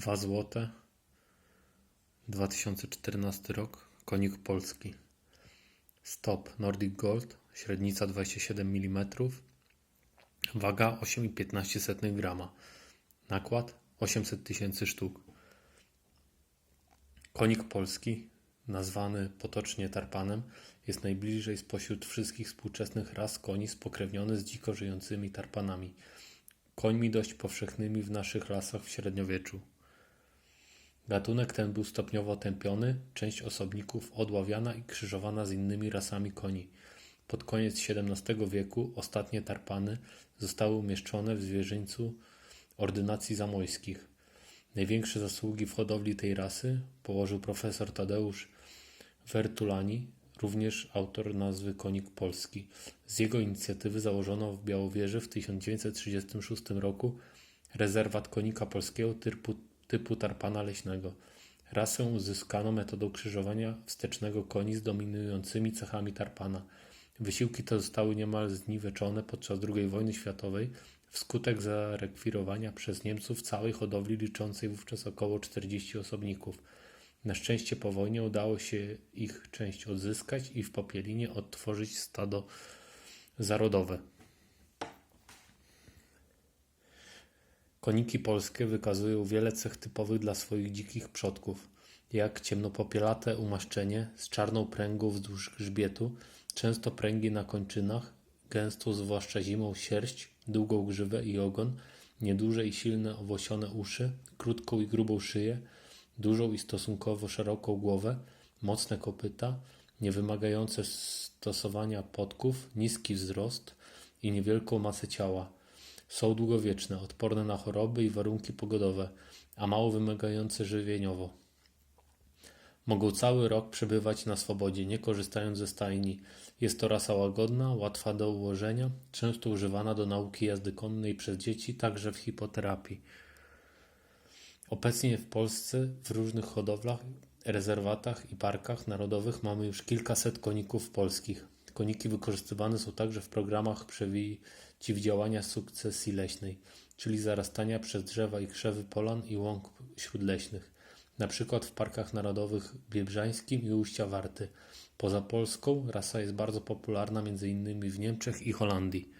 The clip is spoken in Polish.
Dwa złote. 2014 rok. Konik polski. Stop Nordic Gold. Średnica 27 mm. Waga 8,15 grama. Nakład 800 tysięcy sztuk. Konik polski, nazwany potocznie tarpanem, jest najbliżej spośród wszystkich współczesnych ras koni spokrewniony z dziko żyjącymi tarpanami, końmi dość powszechnymi w naszych lasach w średniowieczu. Gatunek ten był stopniowo tępiony, część osobników odławiana i krzyżowana z innymi rasami koni. Pod koniec XVII wieku ostatnie tarpany zostały umieszczone w zwierzyńcu ordynacji zamojskich. Największe zasługi w hodowli tej rasy położył profesor Tadeusz Vertulani, również autor nazwy Konik Polski. Z jego inicjatywy założono w Białowieży w 1936 roku rezerwat konika polskiego typu, typu tarpana leśnego. Rasę uzyskano metodą krzyżowania wstecznego koni z dominującymi cechami tarpana. Wysiłki te zostały niemal zniweczone podczas II wojny światowej wskutek zarekwirowania przez Niemców całej hodowli liczącej wówczas około 40 osobników. Na szczęście po wojnie udało się ich część odzyskać i w Popielinie odtworzyć stado zarodowe. Koniki polskie wykazują wiele cech typowych dla swoich dzikich przodków, jak ciemnopopielate umaszczenie z czarną pręgą wzdłuż grzbietu, często pręgi na kończynach, gęstą zwłaszcza zimą sierść, długą grzywę i ogon, nieduże i silne owłosione uszy, krótką i grubą szyję, dużą i stosunkowo szeroką głowę, mocne kopyta, niewymagające stosowania podków, niski wzrost i niewielką masę ciała. Są długowieczne, odporne na choroby i warunki pogodowe, a mało wymagające żywieniowo. Mogą cały rok przebywać na swobodzie, nie korzystając ze stajni. Jest to rasa łagodna, łatwa do ułożenia, często używana do nauki jazdy konnej przez dzieci, także w hipoterapii. Obecnie w Polsce w różnych hodowlach, rezerwatach i parkach narodowych mamy już kilkaset koników polskich. Koniki wykorzystywane są także w programach przeciwdziałania sukcesji leśnej, czyli zarastania przez drzewa i krzewy polan i łąk śródleśnych, przykład w parkach narodowych Biebrzańskim i Uścia Warty. Poza Polską rasa jest bardzo popularna m.in. w Niemczech i Holandii.